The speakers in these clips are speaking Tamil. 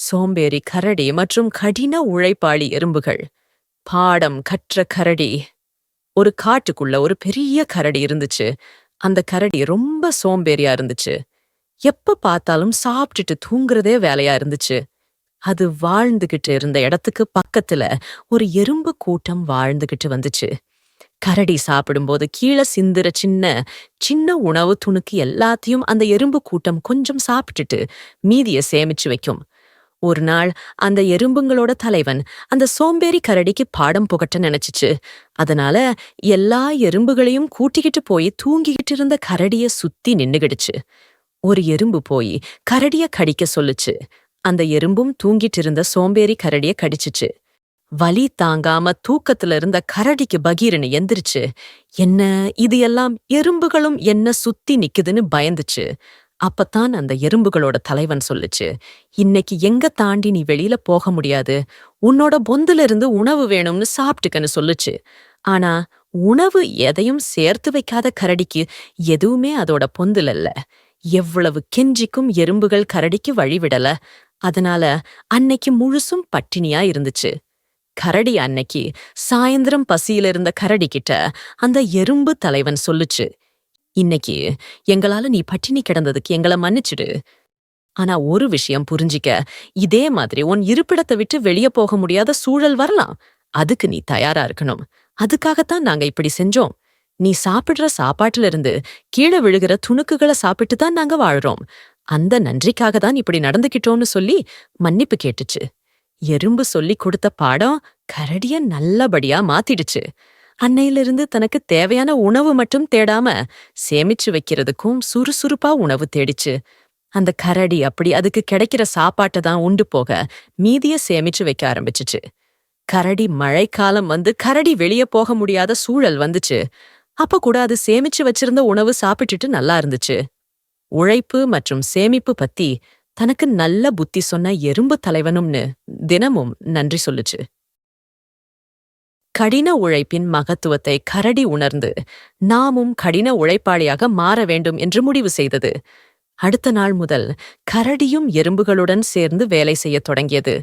சோம்பேறி கரடி மற்றும் கடின உழைப்பாளி எறும்புகள். பாடம் கற்ற கரடி. ஒரு காட்டுக்குள்ள ஒரு பெரிய கரடி இருந்துச்சு. அந்த கரடி ரொம்ப சோம்பேறியா இருந்துச்சு. எப்ப பார்த்தாலும் சாப்பிட்டுட்டு தூங்குறதே வேலையா இருந்துச்சு. அது வாழ்ந்துகிட்டு இருந்த இடத்துக்கு பக்கத்துல ஒரு எறும்பு கூட்டம் வாழ்ந்துகிட்டு வந்துச்சு. கரடி சாப்பிடும்போது கீழே சிந்துற சின்ன சின்ன உணவு துணுக்கு எல்லாத்தையும் அந்த எறும்பு கூட்டம் கொஞ்சம் சாப்பிட்டுட்டு மீதிய சேமிச்சு வைக்கும். ஒரு நாள் அந்த எறும்புங்களோட தலைவன் அந்த சோம்பேறி கரடிக்கு பாடம் புகட்ட நினைச்சிச்சு. அதனால எல்லா எறும்புகளையும் கூட்டிக்கிட்டு போய் தூங்கிக்கிட்டு இருந்த கரடிய சுத்தி நின்னுகிடுச்சு. ஒரு எறும்பு போய் கரடிய கடிக்க சொல்லுச்சு. அந்த எறும்பும் தூங்கிட்டு இருந்த சோம்பேறி கரடிய கடிச்சிச்சு. வலி தாங்காம தூக்கத்துல இருந்த கரடிக்கு பகீரனு எந்திரிச்சு. என்ன இது எல்லாம் எறும்புகளும் என்ன சுத்தி நிக்குதுன்னு பயந்துச்சு. அப்பத்தான் அந்த எறும்புகளோட தலைவன் சொல்லுச்சு இன்னைக்கு எங்க தாண்டி நீ வெளியில போக முடியாது? உன்னோட பொந்துல இருந்து உணவு வேணும்னு சாப்பிட்டுக்கன்னு சொல்லுச்சு. ஆனா உணவு எதையும் சேர்த்து வைக்காத கரடிக்கு எதுவுமே அதோட பொந்துல இல்ல எவ்வளவு கெஞ்சிக்கும் எறும்புகள் கரடிக்கு வழிவிடல அதனால அன்னைக்கு முழுசும் பட்டினியா இருந்துச்சு. கரடி அன்னைக்கு சாயந்தரம் பசியில இருந்த கரடி கிட்ட அந்த எறும்பு தலைவன் சொல்லுச்சு இன்னைக்கு எங்களால நீ பட்டினி கிடந்ததுக்கு எங்கள மன்னிச்சிடு. ஆனா ஒரு விஷயம் புரிஞ்சிக்க. இதே மாதிரி உன் இருப்பிடத்தை விட்டு வெளியே போக முடியாத சூழல் வரலாம். அதுக்கு நீ தயாரா இருக்கணும். அதுக்காகத்தான் நாங்க இப்படி செஞ்சோம். நீ சாப்பிடுற சாப்பாட்டுல இருந்து கீழே விழுகிற துணுக்குகளை சாப்பிட்டு தான் நாங்க வாழ்றோம். அந்த நன்றிக்காக தான் இப்படி நடந்துகிட்டோம்னு சொல்லி மன்னிப்பு கேட்டுச்சு. எறும்பு சொல்லி கொடுத்த பாடம் கரடிய நல்லபடியா மாத்திடுச்சு. அன்னையிலிருந்து தனக்கு தேவையான உணவு மட்டும் தேடாம சேமிச்சு வைக்கிறதுக்கும் சுறுசுறுப்பா உணவு தேடிச்சு. அந்த கரடி அப்படி அதுக்கு கிடைக்கிற சாப்பாட்டை தான் உண்டு போக மீதிய சேமிச்சு வைக்க ஆரம்பிச்சுச்சு. கரடி மழைக்காலம் வந்து கரடி வெளியே போக முடியாத சூழல் வந்துச்சு. அப்ப கூட அது சேமிச்சு வச்சிருந்த உணவு சாப்பிட்டுட்டு நல்லா இருந்துச்சு. உழைப்பு மற்றும் சேமிப்பு பத்தி தனக்கு நல்ல புத்தி சொன்ன எறும்பு தலைவனும்னு தினமும் நன்றி சொல்லுச்சு. கடின உழைப்பின் மகத்துவத்தை கரடி உணர்ந்து நாமும் கடின உழைப்பாளியாக மாற வேண்டும் என்று முடிவு செய்தது. அடுத்த நாள் முதல் கரடியும் எறும்புகளுடன் சேர்ந்து வேலை செய்யத் தொடங்கியது.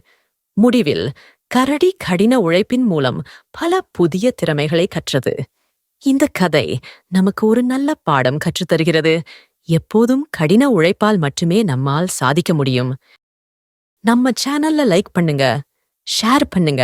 முடிவில் கரடி கடின உழைப்பின் மூலம் பல புதிய திறமைகளை கற்றது. இந்த கதை நமக்கு ஒரு நல்ல பாடம் கற்றுத்தருகிறது எப்போதும் கடின உழைப்பால் மட்டுமே நம்மால் சாதிக்க முடியும். நம்ம சேனல்ல லைக் பண்ணுங்க ஷேர் பண்ணுங்க.